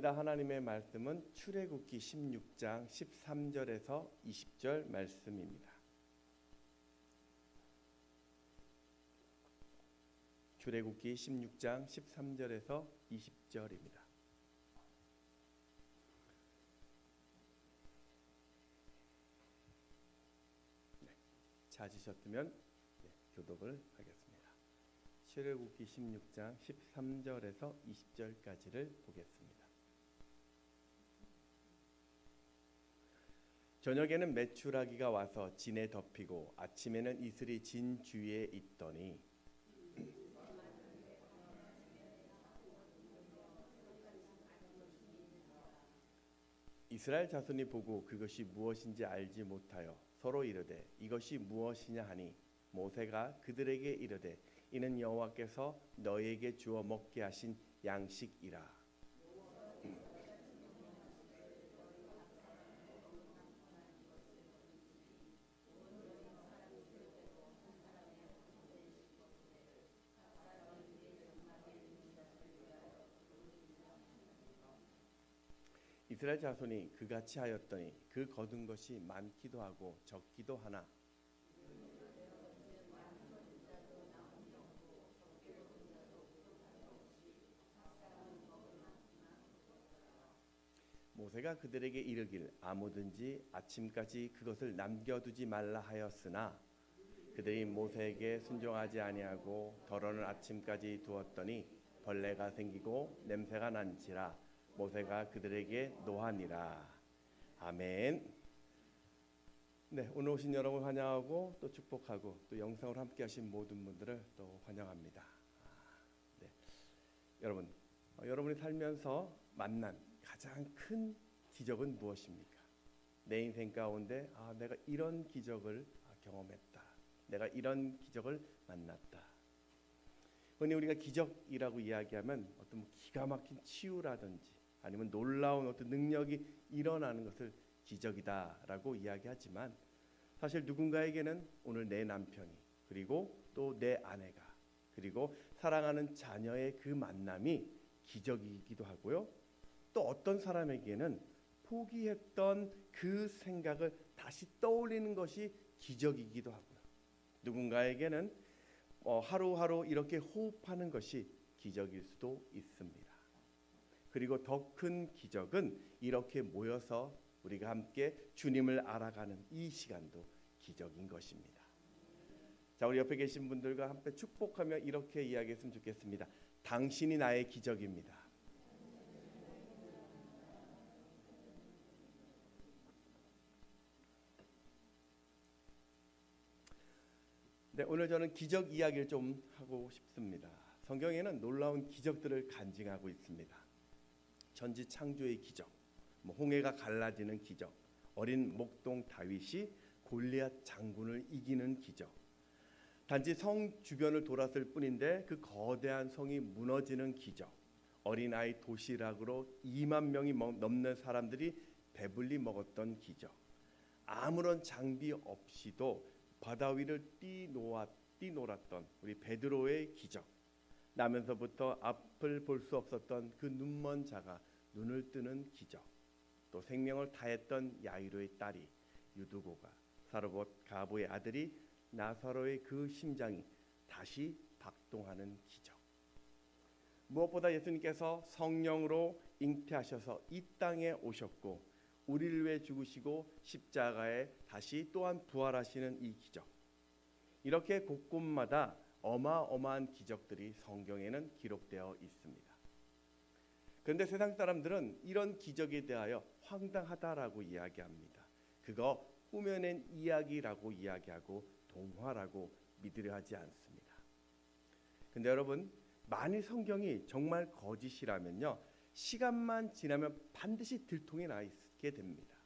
감사합니다. 하나님의 말씀은 출애굽기 16장 13절에서 20절 말씀입니다. 출애굽기 16장 13절에서 20절입니다. 네, 찾으셨다면 네, 교독을 하겠습니다. 출애굽기 16장 13절에서 20절까지를 보겠습니다. 저녁에는 메추라기가 와서 진에 덮이고 아침에는 이슬이 진 주위에 있더니 이스라엘 자손이 보고 그것이 무엇인지 알지 못하여 서로 이르되 이것이 무엇이냐 하니 모세가 그들에게 이르되 이는 여호와께서 너희에게 주어 먹게 하신 양식이라. 이스라엘 자손이 그같이 하였더니 그 거둔 것이 많기도 하고 적기도 하나. 모세가 그들에게 이르길 아무든지 아침까지 그것을 남겨두지 말라 하였으나 그들이 모세에게 순종하지 아니하고 덜어는 아침까지 두었더니 벌레가 생기고 냄새가 난지라 모세가 그들에게 노하니라 아멘. 네 오늘 오신 여러분 환영하고 또 축복하고 또 영상으로 함께 하신 모든 분들을 또 환영합니다. 아, 네. 여러분 어, 여러분이 살면서 만난 가장 큰 기적은 무엇입니까? 내 인생 가운데 아, 내가 이런 기적을 아, 경험했다. 내가 이런 기적을 만났다. 흔히 우리가 기적이라고 이야기하면 어떤 뭐 기가 막힌 치유라든지 아니면 놀라운 어떤 능력이 일어나는 것을 기적이다라고 이야기하지만 사실 누군가에게는 오늘 내 남편이 그리고 또 내 아내가 그리고 사랑하는 자녀의 그 만남이 기적이기도 하고요. 또 어떤 사람에게는 포기했던 그 생각을 다시 떠올리는 것이 기적이기도 하고요. 누군가에게는 어, 하루하루 이렇게 호흡하는 것이 기적일 수도 있습니다. 그리고 더 큰 기적은 이렇게 모여서 우리가 함께 주님을 알아가는 이 시간도 기적인 것입니다. 자, 우리 옆에 계신 분들과 함께 축복하며 이렇게 이야기했으면 좋겠습니다. 당신이 나의 기적입니다. 네, 오늘 저는 기적 이야기를 좀 하고 싶습니다. 성경에는 놀라운 기적들을 간증하고 있습니다. 전지 창조의 기적, 뭐 홍해가 갈라지는 기적, 어린 목동 다윗이 골리앗 장군을 이기는 기적. 단지 성 주변을 돌았을 뿐인데 그 거대한 성이 무너지는 기적. 어린 아이 도시락으로 2만 명이 넘는 사람들이 배불리 먹었던 기적. 아무런 장비 없이도 바다 위를 뛰노아 뛰놀았던 우리 베드로의 기적. 나면서부터 앞을 볼 수 없었던 그 눈먼 자가 눈을 뜨는 기적. 또 생명을 다했던 야이로의 딸이 유두고가 사르봇 가보의 아들이 나사로의 그 심장이 다시 박동하는 기적. 무엇보다 예수님께서 성령으로 잉태하셔서 이 땅에 오셨고 우리를 위해 죽으시고 십자가에 다시 또한 부활하시는 이 기적. 이렇게 곳곳마다 어마어마한 기적들이 성경에는 기록되어 있습니다. 그런데 세상 사람들은 이런 기적에 대하여 황당하다라고 이야기합니다. 그거 꾸며낸 이야기라고 이야기하고 동화라고 믿으려 하지 않습니다. 근데 여러분, 만일 성경이 정말 거짓이라면요. 시간만 지나면 반드시 들통이 나 있게 됩니다.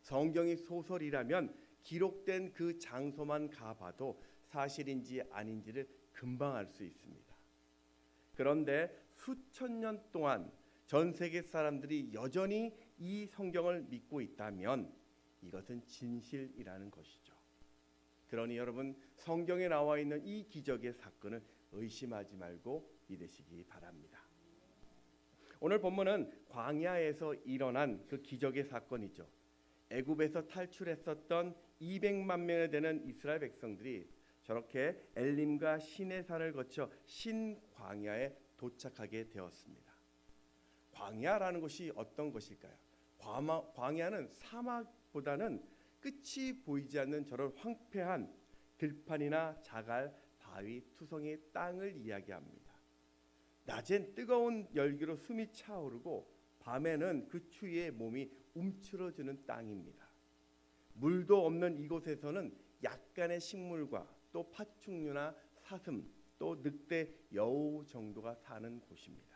성경이 소설이라면 기록된 그 장소만 가봐도 사실인지 아닌지를 금방 알 수 있습니다. 그런데 수천 년 동안 전 세계 사람들이 여전히 이 성경을 믿고 있다면 이것은 진실이라는 것이죠. 그러니 여러분 성경에 나와 있는 이 기적의 사건을 의심하지 말고 믿으시기 바랍니다. 오늘 본문은 광야에서 일어난 그 기적의 사건이죠. 애굽에서 탈출했었던 200만 명에 되는 이스라엘 백성들이 저렇게 엘림과 시내산을 거쳐 신광야에 도착하게 되었습니다. 광야라는 것이 어떤 것일까요? 광야, 광야는 사막보다는 끝이 보이지 않는 저런 황폐한 들판이나 자갈, 바위, 투성이의 땅을 이야기합니다. 낮엔 뜨거운 열기로 숨이 차오르고 밤에는 그 추위에 몸이 움츠러지는 땅입니다. 물도 없는 이곳에서는 약간의 식물과 또 파충류나 사슴 또 늑대 여우 정도가 사는 곳입니다.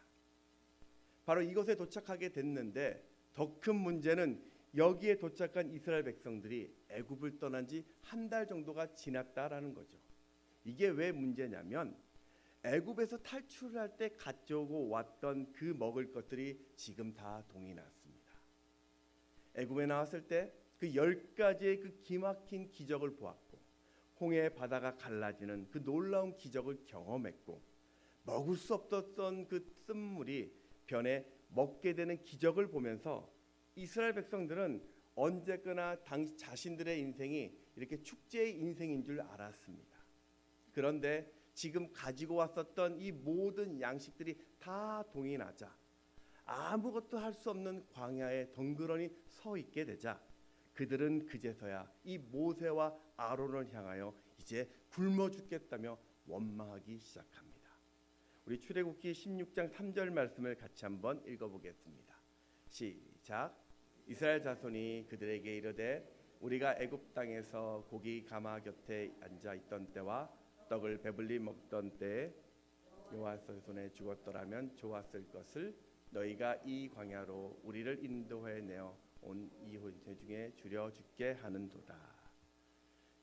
바로 이곳에 도착하게 됐는데 더 큰 문제는 여기에 도착한 이스라엘 백성들이 애굽을 떠난 지 한 달 정도가 지났다라는 거죠. 이게 왜 문제냐면 애굽에서 탈출할 때 가져오고 왔던 그 먹을 것들이 지금 다 동이 났습니다. 애굽에 나왔을 때 그 열 가지의 그 기막힌 기적을 보았고 홍해 바다가 갈라지는 그 놀라운 기적을 경험했고 먹을 수 없었던 그 쓴물이 변해 먹게 되는 기적을 보면서 이스라엘 백성들은 언제거나 당시 자신들의 인생이 이렇게 축제의 인생인 줄 알았습니다. 그런데 지금 가지고 왔었던 이 모든 양식들이 다 동이 나자 아무것도 할 수 없는 광야에 덩그러니 서 있게 되자 그들은 그제서야 이 모세와 아론을 향하여 이제 굶어 죽겠다며 원망하기 시작합니다. 우리 출애굽기 16장 3절 말씀을 같이 한번 읽어보겠습니다. 시작. 이스라엘 자손이 그들에게 이르되 우리가 애굽 땅에서 고기 가마 곁에 앉아 있던 때와 떡을 배불리 먹던 때에 여호와의 손에 죽었더라면 좋았을 것을 너희가 이 광야로 우리를 인도해 내어 온 이혼체 중에 줄여 죽게 하는도다.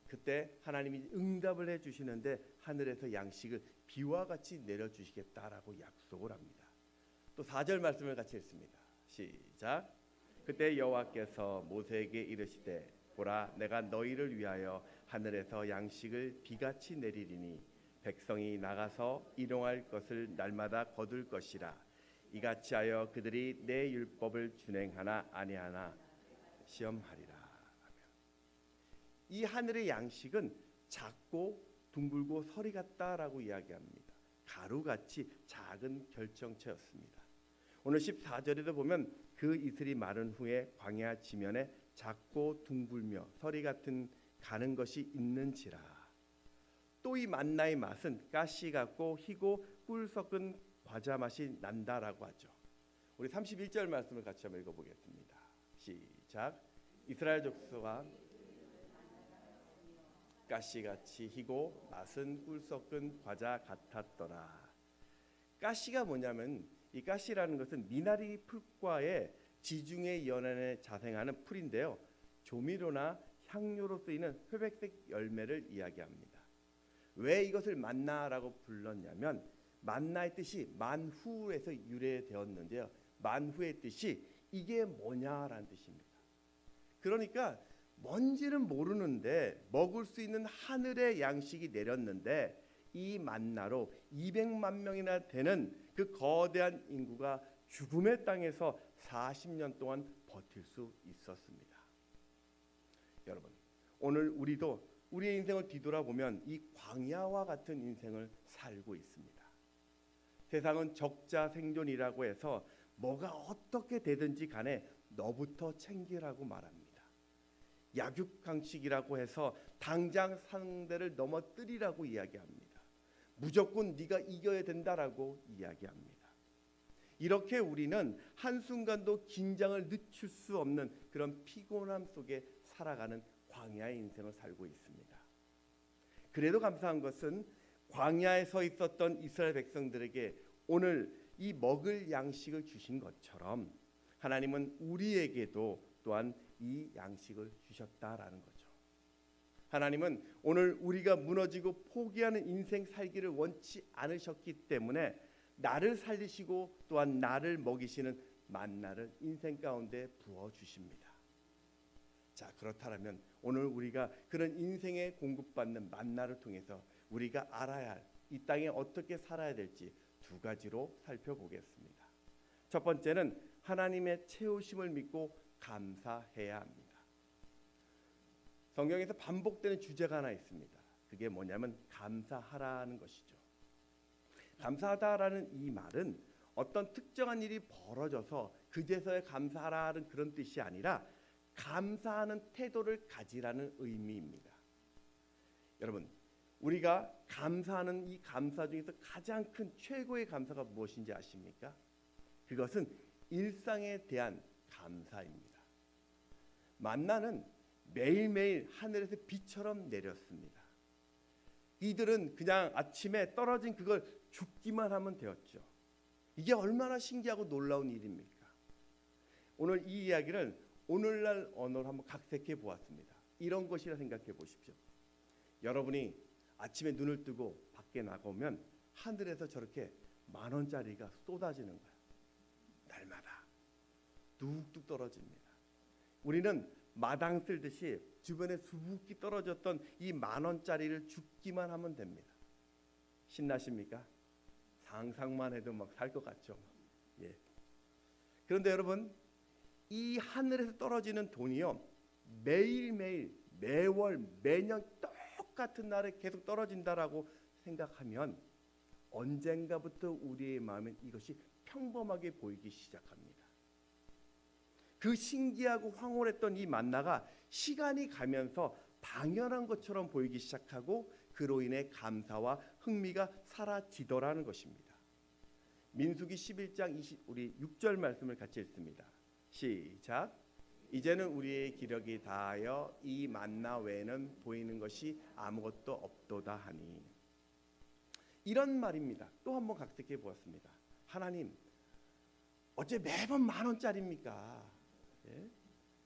그때 하나님이 응답을 해 주시는데 하늘에서 양식을 비와 같이 내려 주시겠다라고 약속을 합니다. 또 4절 말씀을 같이 읽습니다. 시작. 그때 여호와께서 모세에게 이르시되 보라 내가 너희를 위하여 하늘에서 양식을 비같이 내리리니 백성이 나가서 일용할 것을 날마다 거둘 것이라 이같이 하여 그들이 내 율법을 준행하나 아니하나 시험하리라 이 하늘의 양식은 작고 둥글고 서리 같다라고 이야기합니다. 가루같이 작은 결정체였습니다. 오늘 14절에도 보면 그 이슬이 마른 후에 광야 지면에 작고 둥글며 서리 같은 가는 것이 있는지라. 또 이 만나의 맛은 가시 같고 희고 꿀 섞은 과자 맛이 난다라고 하죠. 우리 31절 말씀을 같이 한번 읽어보겠습니다. 시작. 이스라엘 족속아 가시같이 희고 맛은 꿀 섞은 과자 같았더라. 가시가 뭐냐면 이 가시라는 것은 미나리 풀과의 지중해 연안에 자생하는 풀인데요. 조미료나 향료로 쓰이는 회백색 열매를 이야기합니다. 왜 이것을 만나라고 불렀냐면 만나의 뜻이 만후에서 유래되었는데요. 만후의 뜻이 이게 뭐냐라는 뜻입니다. 그러니까 뭔지는 모르는데 먹을 수 있는 하늘의 양식이 내렸는데 이 만나로 200만 명이나 되는 그 거대한 인구가 죽음의 땅에서 40년 동안 버틸 수 있었습니다. 여러분, 오늘 우리도 우리의 인생을 뒤돌아보면 이 광야와 같은 인생을 살고 있습니다. 세상은 적자 생존이라고 해서 뭐가 어떻게 되든지 간에 너부터 챙기라고 말합니다. 약육강식이라고 해서 당장 상대를 넘어뜨리라고 이야기합니다. 무조건 네가 이겨야 된다라고 이야기합니다. 이렇게 우리는 한순간도 긴장을 늦출 수 없는 그런 피곤함 속에 살아가는 광야의 인생을 살고 있습니다. 그래도 감사한 것은 광야에 서 있었던 이스라엘 백성들에게 오늘 이 먹을 양식을 주신 것처럼 하나님은 우리에게도 또한 이 양식을 주셨다라는 거죠. 하나님은 오늘 우리가 무너지고 포기하는 인생 살기를 원치 않으셨기 때문에 나를 살리시고 또한 나를 먹이시는 만나를 인생 가운데 부어 주십니다. 자, 그렇다면 오늘 우리가 그런 인생에 공급받는 만나를 통해서 우리가 알아야 할 이 땅에 어떻게 살아야 될지 두 가지로 살펴보겠습니다. 첫 번째는 하나님의 채우심을 믿고 감사해야 합니다. 성경에서 반복되는 주제가 하나 있습니다. 그게 뭐냐면 감사하라는 것이죠. 감사하다라는 이 말은 어떤 특정한 일이 벌어져서 그제서야 감사하라는 그런 뜻이 아니라 감사하는 태도를 가지라는 의미입니다. 여러분, 우리가 감사하는 이 감사 중에서 가장 큰 최고의 감사가 무엇인지 아십니까? 그것은 일상에 대한 감사입니다. 만나는 매일매일 하늘에서 비처럼 내렸습니다. 이들은 그냥 아침에 떨어진 그걸 죽기만 하면 되었죠. 이게 얼마나 신기하고 놀라운 일입니까? 오늘 이 이야기를 오늘날 언어로 한번 각색해 보았습니다. 이런 것이라 생각해 보십시오. 여러분이 아침에 눈을 뜨고 밖에 나가면 하늘에서 저렇게 만 원짜리가 쏟아지는 거예요. 날마다 뚝뚝 떨어집니다. 우리는 마당 쓸듯이 주변에 수북히 떨어졌던 이 만 원짜리를 줍기만 하면 됩니다. 신나십니까? 상상만 해도 막 살 것 같죠. 예. 그런데 여러분 이 하늘에서 떨어지는 돈이요 매일매일 매월 매년 똑같은 날에 계속 떨어진다라고 생각하면 언젠가부터 우리의 마음엔 이것이 평범하게 보이기 시작합니다. 그 신기하고 황홀했던 이 만나가 시간이 가면서 당연한 것처럼 보이기 시작하고 그로 인해 감사와 흥미가 사라지더라는 것입니다. 민수기 11장 20 우리 6절 말씀을 같이 읽습니다. 시작. 이제는 우리의 기력이 다하여 이 만나 외에는 보이는 것이 아무것도 없도다 하니 이런 말입니다. 또 한번 각색해 보았습니다. 하나님 어째 매번 만 원짜리입니까? 예?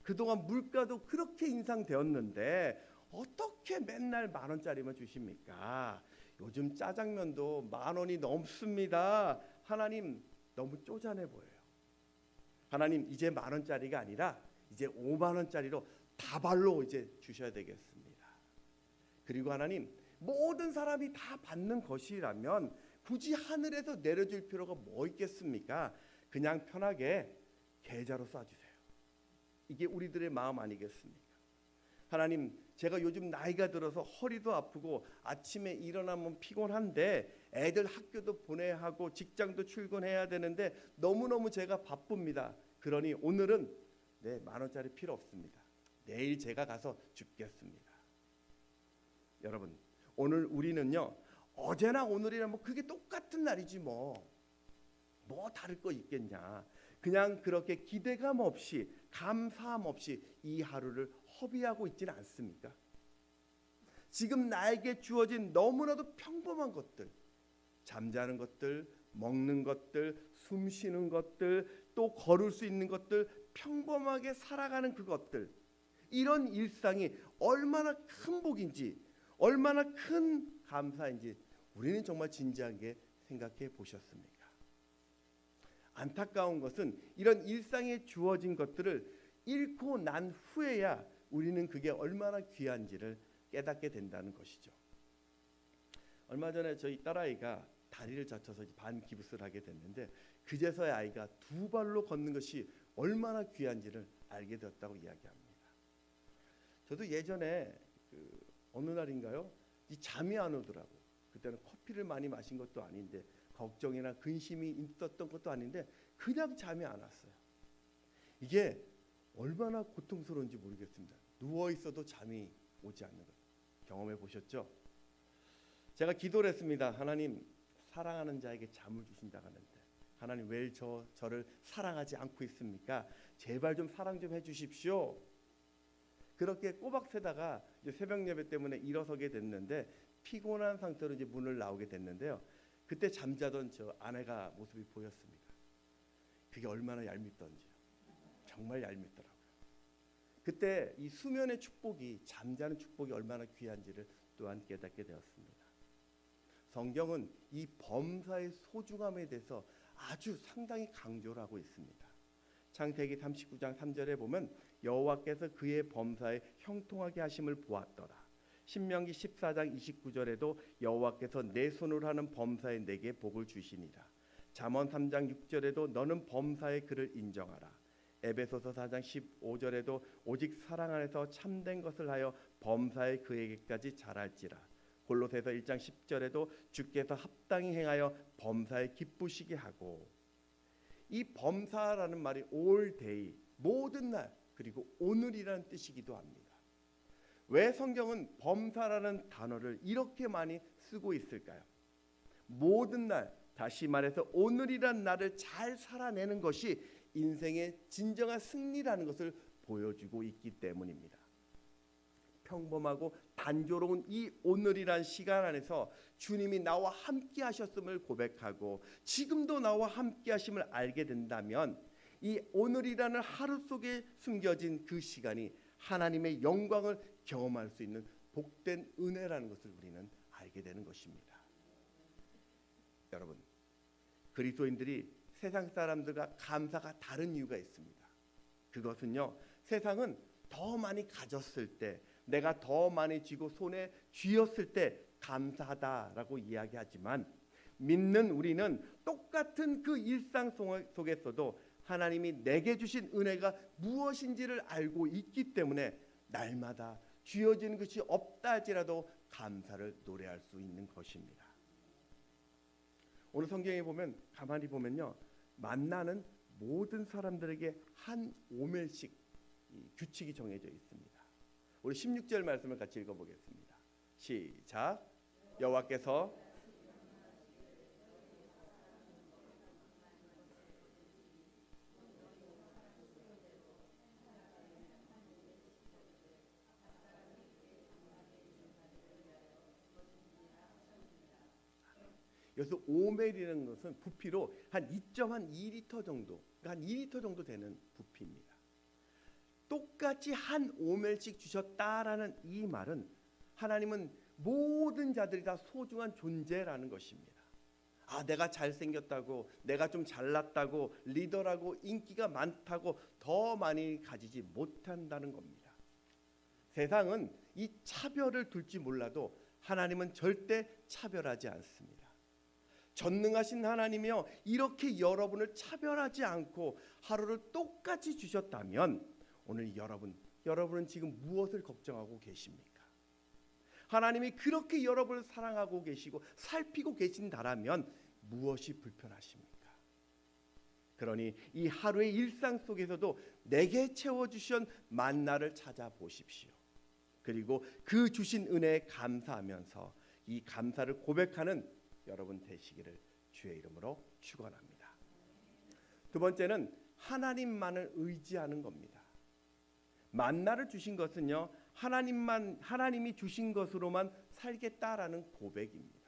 그동안 물가도 그렇게 인상되었는데 어떻게 맨날 만 원짜리만 주십니까? 요즘 짜장면도 만 원이 넘습니다. 하나님 너무 쪼잔해 보여요. 하나님 이제 만 원짜리가 아니라 이제 5만 원짜리로 다발로 이제 주셔야 되겠습니다. 그리고 하나님 모든 사람이 다 받는 것이라면 굳이 하늘에서 내려줄 필요가 뭐 있겠습니까? 그냥 편하게 계좌로 쏴주세요. 이게 우리들의 마음 아니겠습니까? 하나님, 제가 요즘 나이가 들어서 허리도 아프고 아침에 일어나면 피곤한데 애들 학교도 보내야 하고 직장도 출근해야 되는데 너무너무 제가 바쁩니다. 그러니 오늘은 네, 만 원짜리 필요 없습니다. 내일 제가 가서 줍겠습니다. 여러분, 오늘 우리는요. 어제나 오늘이나 뭐 그게 똑같은 날이지 뭐. 뭐 다를 거 있겠냐. 그냥 그렇게 기대감 없이 감사함 없이 이 하루를 허비하고 있지는 않습니까? 지금 나에게 주어진 너무나도 평범한 것들, 잠자는 것들, 먹는 것들, 숨 쉬는 것들, 또 걸을 수 있는 것들, 평범하게 살아가는 그것들, 이런 일상이 얼마나 큰 복인지, 얼마나 큰 감사인지 우리는 정말 진지하게 생각해 보셨습니까? 안타까운 것은 이런 일상에 주어진 것들을 잃고 난 후에야 우리는 그게 얼마나 귀한지를 깨닫게 된다는 것이죠. 얼마 전에 저희 딸아이가 다리를 다쳐서 반 기부스를 하게 됐는데 그제서야 아이가 두 발로 걷는 것이 얼마나 귀한지를 알게 되었다고 이야기합니다. 저도 예전에 그 어느 날인가요? 이 잠이 안 오더라고. 그때는 커피를 많이 마신 것도 아닌데 걱정이나 근심이 있었던 것도 아닌데 그냥 잠이 안 왔어요. 이게 얼마나 고통스러운지 모르겠습니다. 누워 있어도 잠이 오지 않는 것 경험해 보셨죠? 제가 기도를 했습니다. 하나님 사랑하는 자에게 잠을 주신다 하는데 하나님 왜 저 저를 사랑하지 않고 있습니까? 제발 좀 사랑 좀 해주십시오. 그렇게 꼬박 새다가 새벽 예배 때문에 일어서게 됐는데 피곤한 상태로 이제 문을 나오게 됐는데요. 그때 잠자던 저 아내가 모습이 보였습니다. 그게 얼마나 얄밉던지요. 정말 얄밉더라고요. 그때 이 수면의 축복이 잠자는 축복이 얼마나 귀한지를 또한 깨닫게 되었습니다. 성경은 이 범사의 소중함에 대해서 아주 상당히 강조를 하고 있습니다. 창세기 39장 3절에 보면 여호와께서 그의 범사에 형통하게 하심을 보았더라. 신명기 14장 29절에도 여호와께서 내 손으로 하는 범사에 내게 복을 주시니라. 잠언 3장 6절에도 너는 범사의 그를 인정하라. 에베소서 4장 15절에도 오직 사랑 안에서 참된 것을 하여 범사의 그에게까지 잘할지라. 골로새서 1장 10절에도 주께서 합당히 행하여 범사에 기쁘시게 하고 이 범사라는 말이 all 모든 날 그리고 오늘이라는 뜻이기도 합니다. 왜 성경은 범사라는 단어를 이렇게 많이 쓰고 있을까요? 모든 날 다시 말해서 오늘이란 날을 잘 살아내는 것이 인생의 진정한 승리라는 것을 보여주고 있기 때문입니다. 평범하고 단조로운 이 오늘이란 시간 안에서 주님이 나와 함께 하셨음을 고백하고 지금도 나와 함께 하심을 알게 된다면 이 오늘이라는 하루 속에 숨겨진 그 시간이 하나님의 영광을 경험할 수 있는 복된 은혜라는 것을 우리는 알게 되는 것입니다. 여러분, 그리스도인들이 세상 사람들과 감사가 다른 이유가 있습니다. 그것은요, 세상은 더 많이 가졌을 때, 내가 더 많이 쥐고 손에 쥐었을 때 감사하다라고 이야기하지만 믿는 우리는 똑같은 그 일상 속에서도 하나님이 내게 주신 은혜가 무엇인지를 알고 있기 때문에 날마다 쥐어지는 것이 없다 할지라도 감사를 노래할 수 있는 것입니다. 오늘 성경에 보면 가만히 보면요. 만나는 모든 사람들에게 한 오멜씩 규칙이 정해져 있습니다. 우리 16절 말씀을 같이 읽어보겠습니다. 시작. 여호와께서 여기서 오멜이라는 것은 부피로 한 2.2리터 정도, 그러니까 한 2리터 정도 되는 부피입니다. 똑같이 한 오멜씩 주셨다라는 이 말은 하나님은 모든 자들이 다 소중한 존재라는 것입니다. 아, 내가 잘생겼다고, 내가 좀 잘났다고, 리더라고, 인기가 많다고 더 많이 가지지 못한다는 겁니다. 세상은 이 차별을 둘지 몰라도 하나님은 절대 차별하지 않습니다. 전능하신 하나님이여 이렇게 여러분을 차별하지 않고 하루를 똑같이 주셨다면 오늘 여러분 여러분은 지금 무엇을 걱정하고 계십니까? 하나님이 그렇게 여러분을 사랑하고 계시고 살피고 계신다라면 무엇이 불편하십니까? 그러니 이 하루의 일상 속에서도 내게 채워 주신 만나를 찾아보십시오. 그리고 그 주신 은혜에 감사하면서 이 감사를 고백하는 여러분 되시기를 주의 이름으로 축원합니다. 두 번째는 하나님만을 의지하는 겁니다. 만나를 주신 것은요 하나님만 하나님이 주신 것으로만 살겠다라는 고백입니다.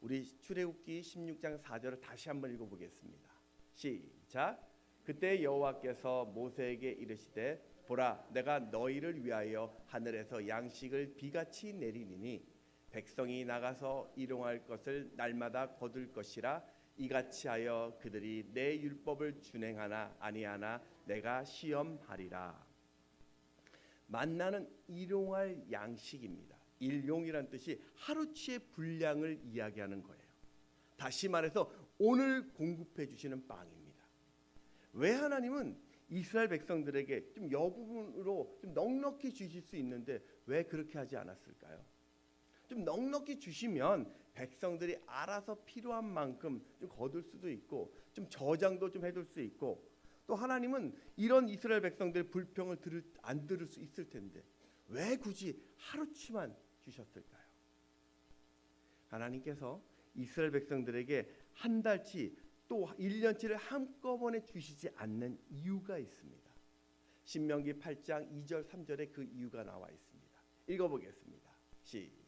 우리 출애굽기 16장 4절을 다시 한번 읽어 보겠습니다. 시작. 그때 여호와께서 모세에게 이르시되 보라 내가 너희를 위하여 하늘에서 양식을 비같이 내리니 백성이 나가서 일용할 것을 날마다 거둘 것이라 이같이 하여 그들이 내 율법을 준행하나 아니하나 내가 시험하리라. 만나는 일용할 양식입니다. 일용이란 뜻이 하루치의 분량을 이야기하는 거예요. 다시 말해서 오늘 공급해 주시는 빵입니다. 왜 하나님은 이스라엘 백성들에게 좀 여부분으로 좀 넉넉히 주실 수 있는데 왜 그렇게 하지 않았을까요? 좀 넉넉히 주시면 백성들이 알아서 필요한 만큼 좀 거둘 수도 있고 좀 저장도 좀 해둘 수 있고 또 하나님은 이런 이스라엘 백성들의 불평을 들을 안 들을 수 있을 텐데 왜 굳이 하루치만 주셨을까요? 하나님께서 이스라엘 백성들에게 한 달치 또 1년치를 한꺼번에 주시지 않는 이유가 있습니다. 신명기 8장 2절 3절에 그 이유가 나와 있습니다. 읽어보겠습니다. 시작.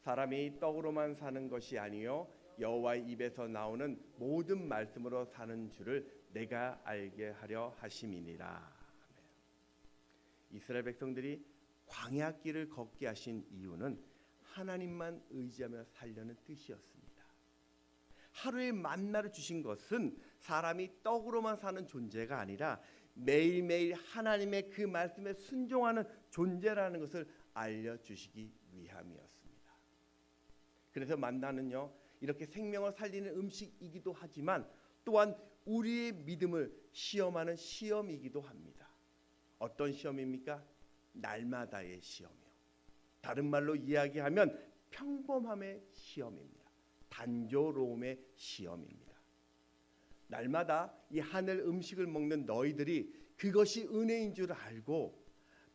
사람이 떡으로만 사는 것이 아니요 여호와의 입에서 나오는 모든 말씀으로 사는 줄을 내가 알게 하려 하심이니라. 이스라엘 백성들이 광야길을 걷게 하신 이유는 하나님만 의지하며 살려는 뜻이었습니다. 하루의 만나를 주신 것은 사람이 떡으로만 사는 존재가 아니라 매일매일 하나님의 그 말씀에 순종하는 존재라는 것을 알려 주시기 위함이었습니다. 그래서 만나는요 이렇게 생명을 살리는 음식이기도 하지만 또한 우리의 믿음을 시험하는 시험이기도 합니다. 어떤 시험입니까? 날마다의 시험이요. 다른 말로 이야기하면 평범함의 시험입니다. 단조로움의 시험입니다. 날마다 이 하늘 음식을 먹는 너희들이 그것이 은혜인 줄 알고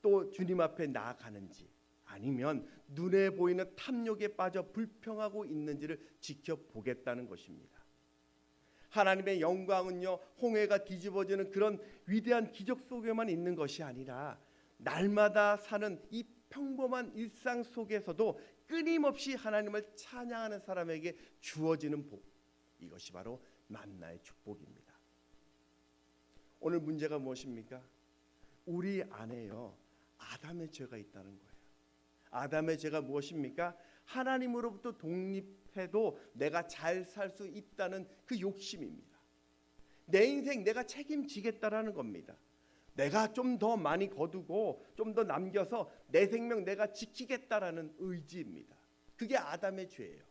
또 주님 앞에 나아가는지 아니면 눈에 보이는 탐욕에 빠져 불평하고 있는지를 지켜보겠다는 것입니다. 하나님의 영광은요 홍해가 뒤집어지는 그런 위대한 기적 속에만 있는 것이 아니라 날마다 사는 이 평범한 일상 속에서도 끊임없이 하나님을 찬양하는 사람에게 주어지는 복 이것이 바로 만나의 축복입니다. 오늘 문제가 무엇입니까? 우리 안에요 아담의 죄가 있다는 거예요. 아담의 죄가 무엇입니까? 하나님으로부터 독립해도 내가 잘 살 수 있다는 그 욕심입니다. 내 인생 내가 책임지겠다라는 겁니다. 내가 좀 더 많이 거두고 좀 더 남겨서 내 생명 내가 지키겠다라는 의지입니다. 그게 아담의 죄예요.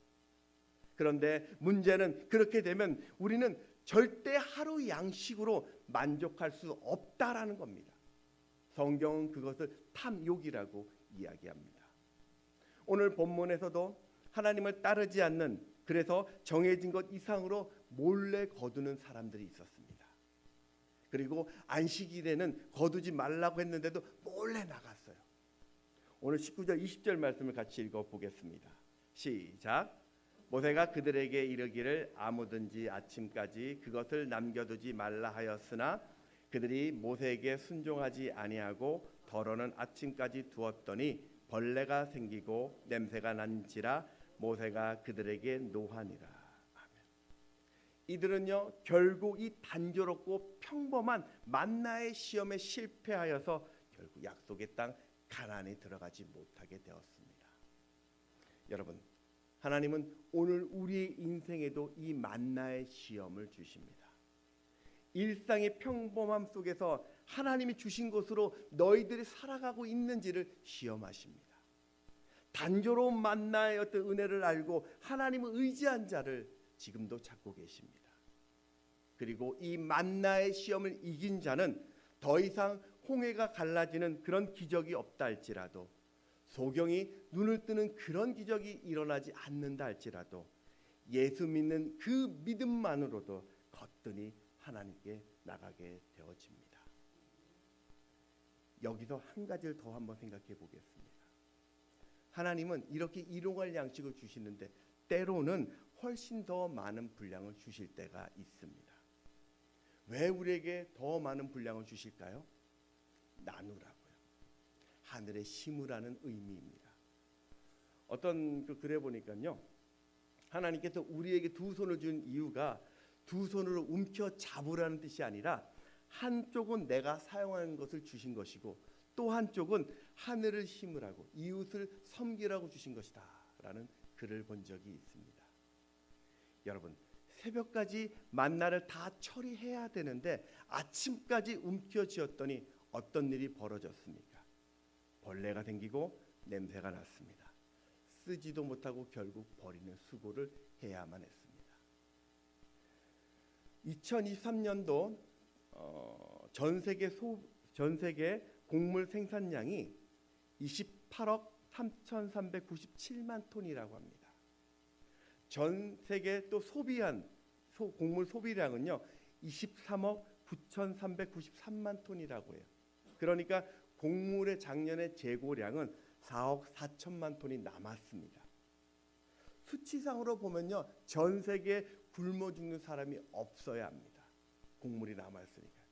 그런데 문제는 그렇게 되면 우리는 절대 하루 양식으로 만족할 수 없다라는 겁니다. 성경은 그것을 탐욕이라고 이야기합니다. 오늘 본문에서도 하나님을 따르지 않는 그래서 정해진 것 이상으로 몰래 거두는 사람들이 있었습니다. 그리고 안식일에는 거두지 말라고 했는데도 몰래 나갔어요. 오늘 19절 20절 말씀을 같이 읽어 보겠습니다. 시작. 모세가 그들에게 이르기를 아무든지 아침까지 그것을 남겨두지 말라 하였으나 그들이 모세에게 순종하지 아니하고 덜어는 아침까지 두었더니 벌레가 생기고 냄새가 난지라 모세가 그들에게 노하니라. 아멘. 이들은요 결국 이 단조롭고 평범한 만나의 시험에 실패하여서 결국 약속의 땅 가나안에 들어가지 못하게 되었습니다. 여러분 하나님은 오늘 우리의 인생에도 이 만나의 시험을 주십니다. 일상의 평범함 속에서 하나님이 주신 것으로 너희들이 살아가고 있는지를 시험하십니다. 단조로운 만나의 어떤 은혜를 알고 하나님을 의지한 자를 지금도 찾고 계십니다. 그리고 이 만나의 시험을 이긴 자는 더 이상 홍해가 갈라지는 그런 기적이 없다 할지라도 소경이 눈을 뜨는 그런 기적이 일어나지 않는다 할지라도 예수 믿는 그 믿음만으로도 거뜬히 하나님께 나가게 되어집니다. 여기서 한 가지를 더 한번 생각해 보겠습니다. 하나님은 이렇게 일용할 양식을 주시는데 때로는 훨씬 더 많은 분량을 주실 때가 있습니다. 왜 우리에게 더 많은 분량을 주실까요? 나누라고요. 하늘에 심으라는 의미입니다. 어떤 그 글에 보니까요. 하나님께서 우리에게 두 손을 준 이유가 두 손으로 움켜 잡으라는 뜻이 아니라 한쪽은 내가 사용하는 것을 주신 것이고 또 한쪽은 하늘을 심으라고 이웃을 섬기라고 주신 것이다라는 글을 본 적이 있습니다. 여러분 새벽까지 만나를 다 처리해야 되는데 아침까지 움켜쥐었더니 어떤 일이 벌어졌습니까? 벌레가 생기고 냄새가 났습니다. 쓰지도 못하고 결국 버리는 수고를 해야만 했습니다. 2023년도 어, 전 세계 소, 전 세계 곡물 생산량이 28억 3,397만 톤이라고 합니다. 전 세계 또 소비한 소, 곡물 소비량은요 23억 9,393만 톤이라고 해요. 그러니까 곡물의 작년의 재고량은 4억 4천만 톤이 남았습니다. 수치상으로 보면요 전 세계 굶어 죽는 사람이 없어야 합니다. 곡물이 남았으니까.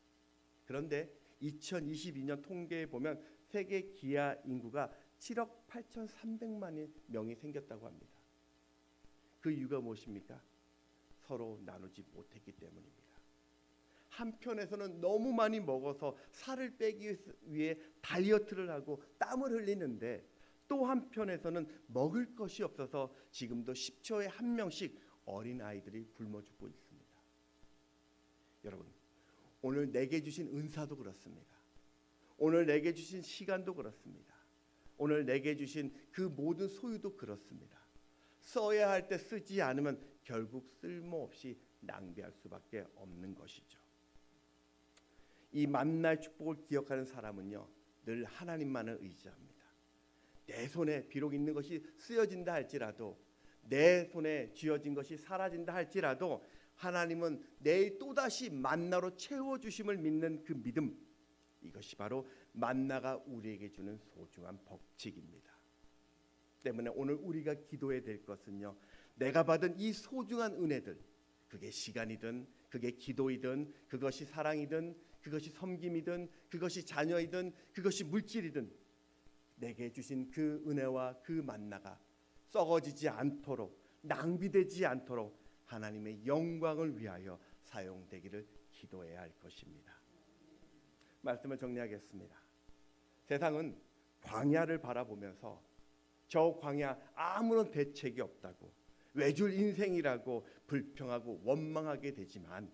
그런데 2022년 통계에 보면 세계 기아 인구가 7억 8,300만 명이 생겼다고 합니다. 그 이유가 무엇입니까? 서로 나누지 못했기 때문입니다. 한편에서는 너무 많이 먹어서 살을 빼기 위해 다이어트를 하고 땀을 흘리는데 또 한편에서는 먹을 것이 없어서 지금도 10초에 한 명씩 어린 아이들이 굶어 죽고 있습니다. 여러분, 오늘 내게 주신 은사도 그렇습니다. 오늘 내게 주신 시간도 그렇습니다. 오늘 내게 주신 그 모든 소유도 그렇습니다. 써야 할 때 쓰지 않으면 결국 쓸모없이 낭비할 수밖에 없는 것이죠. 이 만날 축복을 기억하는 사람은요 늘 하나님만을 의지합니다. 내 손에 비록 있는 것이 쓰여진다 할지라도 내 손에 쥐어진 것이 사라진다 할지라도 하나님은 내일 또다시 만나로 채워 주심을 믿는 그 믿음 이것이 바로 만나가 우리에게 주는 소중한 법칙입니다. 때문에 오늘 우리가 기도해야 될 것은요. 내가 받은 이 소중한 은혜들 그게 시간이든 그게 기도이든 그것이 사랑이든 그것이 섬김이든 그것이 자녀이든 그것이 물질이든 내게 주신 그 은혜와 그 만나가 썩어지지 않도록 낭비되지 않도록 하나님의 영광을 위하여 사용되기를 기도해야 할 것입니다. 말씀을 정리하겠습니다. 세상은 광야를 바라보면서 저 광야 아무런 대책이 없다고 외줄 인생이라고 불평하고 원망하게 되지만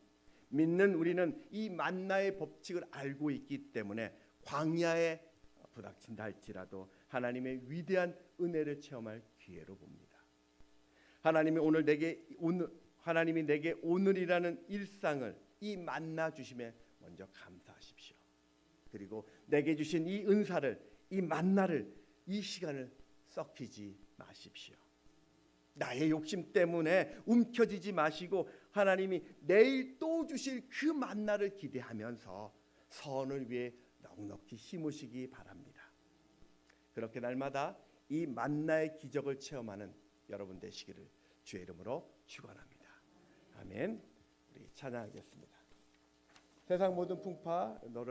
믿는 우리는 이 만나의 법칙을 알고 있기 때문에 광야에 부닥친다 할지라도 하나님의 위대한 은혜를 체험할 기회로 봅니다. 하나님이 오늘 내게 오늘 하나님이 내게 오늘이라는 일상을 이 만나 주심에 먼저 감사하십시오. 그리고 내게 주신 이 은사를 이 만나를 이 시간을 썩히지 마십시오. 나의 욕심 때문에 움켜쥐지 마시고 하나님이 내일 또 주실 그 만나를 기대하면서 선을 위해 넉넉히 심으시기 바랍니다. 그렇게 날마다 이 만나의 기적을 체험하는 여러분 되시기를 주의 이름으로 축원합니다. 아멘. 우리 찬양하겠습니다. 세상 모든 풍파 너를